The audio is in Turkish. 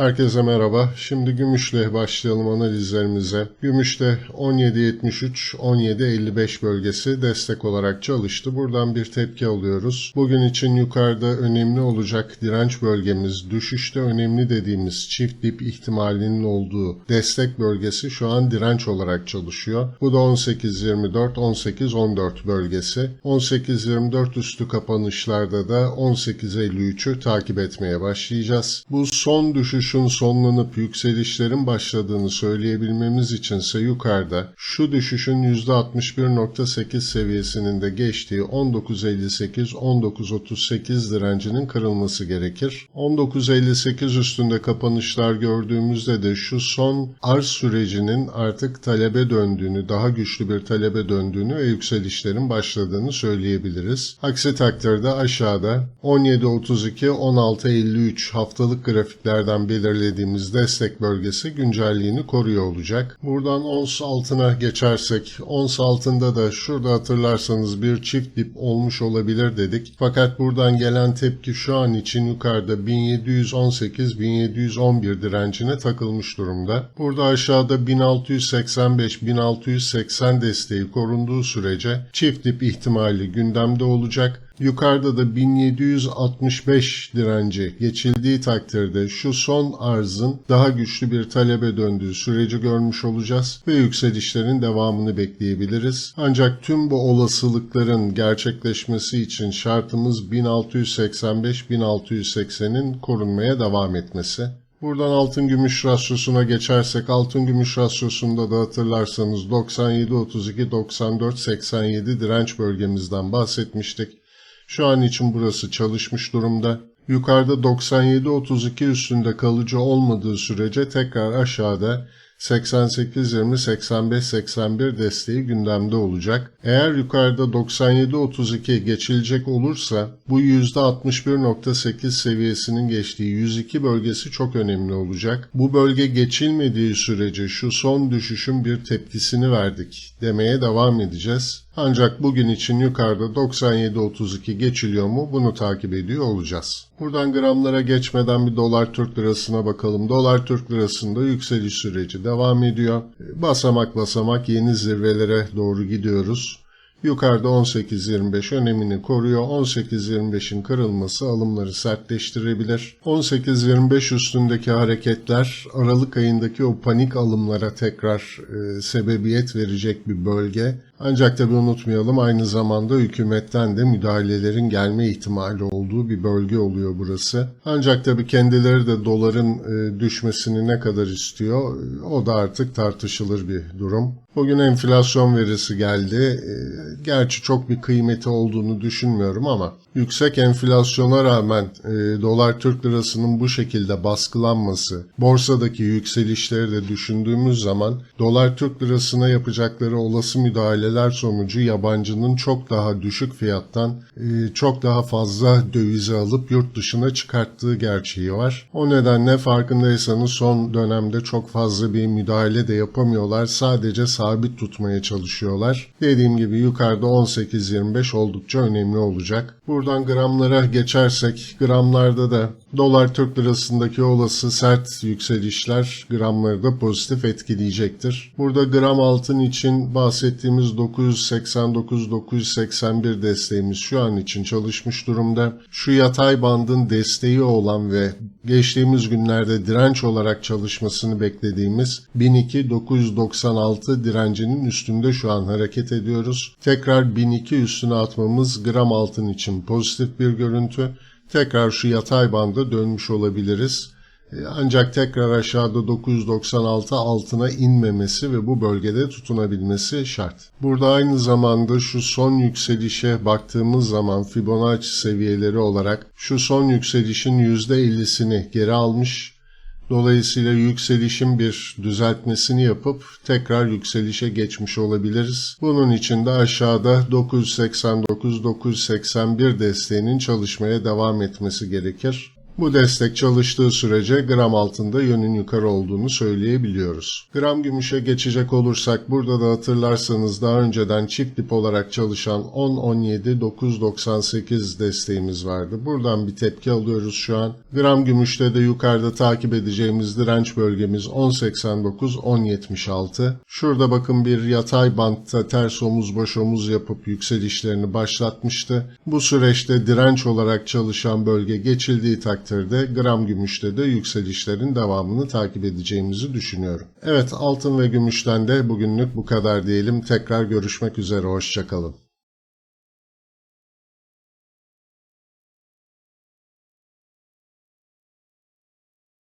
Herkese merhaba. Şimdi gümüşle başlayalım analizlerimize. Gümüşte 17.73, 17.55 bölgesi destek olarak çalıştı. Buradan bir tepki alıyoruz. Bugün için yukarıda önemli olacak direnç bölgemiz, düşüşte önemli dediğimiz çift dip ihtimalinin olduğu destek bölgesi şu an direnç olarak çalışıyor. Bu da 18.24, 18.14 bölgesi. 18.24 üstü kapanışlarda da 18.53'ü takip etmeye başlayacağız. Bu son düşüşün sonlanıp yükselişlerin başladığını söyleyebilmemiz içinse yukarıda şu düşüşün %61.8 seviyesinin de geçtiği 19.58-19.38 direncinin kırılması gerekir. 19.58 üstünde kapanışlar gördüğümüzde de şu son arz sürecinin artık talebe döndüğünü, daha güçlü bir talebe döndüğünü ve yükselişlerin başladığını söyleyebiliriz. Aksi takdirde aşağıda 17.32-16.53 haftalık grafiklerden belirlediğimiz destek bölgesi güncelliğini koruyor olacak. Buradan ons altına geçersek, ons altında da şurada hatırlarsanız bir çift dip olmuş olabilir dedik. Fakat buradan gelen tepki şu an için yukarıda 1718-1711 direncine takılmış durumda. Burada aşağıda 1685-1680 desteği korunduğu sürece çift dip ihtimali gündemde olacak. Yukarıda da 1765 direnci geçildiği takdirde şu son arzın daha güçlü bir talebe döndüğü süreci görmüş olacağız ve yükselişlerin devamını bekleyebiliriz. Ancak tüm bu olasılıkların gerçekleşmesi için şartımız 1685-1680'in korunmaya devam etmesi. Buradan altın gümüş rasyosuna geçersek altın gümüş rasyosunda da hatırlarsanız 97-32-94-87 direnç bölgemizden bahsetmiştik. Şu an için burası çalışmış durumda. Yukarıda 97-32 üstünde kalıcı olmadığı sürece tekrar aşağıda 88-20-85-81 desteği gündemde olacak. Eğer yukarıda 97-32 geçilecek olursa bu %61.8 seviyesinin geçtiği 102 bölgesi çok önemli olacak. Bu bölge geçilmediği sürece şu son düşüşün bir tepkisini verdik demeye devam edeceğiz. Ancak bugün için yukarıda 97.32 geçiliyor mu bunu takip ediyor olacağız. Buradan gramlara geçmeden bir dolar Türk lirasına bakalım. Dolar Türk lirasında yükseliş süreci devam ediyor. Basamak basamak yeni zirvelere doğru gidiyoruz. Yukarıda 18.25 önemini koruyor. 18.25'in kırılması alımları sertleştirebilir. 18.25 üstündeki hareketler Aralık ayındaki o panik alımlara tekrar e, sebebiyet verecek bir bölge. Ancak tabi unutmayalım aynı zamanda hükümetten de müdahalelerin gelme ihtimali olduğu bir bölge oluyor burası. Ancak tabi kendileri de doların e, düşmesini ne kadar istiyor o da artık tartışılır bir durum. Bugün enflasyon verisi geldi. E, gerçi çok bir kıymeti olduğunu düşünmüyorum ama yüksek enflasyona rağmen e, dolar Türk lirasının bu şekilde baskılanması, borsadaki yükselişleri de düşündüğümüz zaman dolar Türk lirasına yapacakları olası müdahaleler sonucu yabancının çok daha düşük fiyattan e, çok daha fazla dövize alıp yurt dışına çıkarttığı gerçeği var. O nedenle farkındaysanız son dönemde çok fazla bir müdahale de yapamıyorlar. Sadece sabit tutmaya çalışıyorlar. Dediğim gibi yukarıda 18-25 oldukça önemli olacak. Buradan gramlara geçersek gramlarda da dolar Türk lirasındaki olası sert yükselişler gramları da pozitif etkileyecektir. Burada gram altın için bahsettiğimiz 989-981 desteğimiz şu an için çalışmış durumda. Şu yatay bandın desteği olan ve geçtiğimiz günlerde direnç olarak çalışmasını beklediğimiz 12.996 direncinin üstünde şu an hareket ediyoruz. Tekrar 1002 üstüne atmamız gram altın için pozitif bir görüntü. Tekrar şu yatay banda dönmüş olabiliriz. Ancak tekrar aşağıda 996 altına inmemesi ve bu bölgede tutunabilmesi şart. Burada aynı zamanda şu son yükselişe baktığımız zaman Fibonacci seviyeleri olarak şu son yükselişin %50'sini geri almış. Dolayısıyla yükselişin bir düzeltmesini yapıp tekrar yükselişe geçmiş olabiliriz. Bunun için de aşağıda 989-981 desteğinin çalışmaya devam etmesi gerekir. Bu destek çalıştığı sürece gram altında yönün yukarı olduğunu söyleyebiliyoruz. Gram gümüşe geçecek olursak burada da hatırlarsanız daha önceden çift dip olarak çalışan 10-17-9-98 desteğimiz vardı. Buradan bir tepki alıyoruz şu an. Gram gümüşte de yukarıda takip edeceğimiz direnç bölgemiz 10.89-10.76. Şurada bakın bir yatay bantta ters omuz boş omuz yapıp yükselişlerini başlatmıştı. Bu süreçte direnç olarak çalışan bölge geçildiği takdirde gram gümüşte de yükselişlerin devamını takip edeceğimizi düşünüyorum. Evet altın ve gümüşten de bugünlük bu kadar diyelim. Tekrar görüşmek üzere hoşçakalın.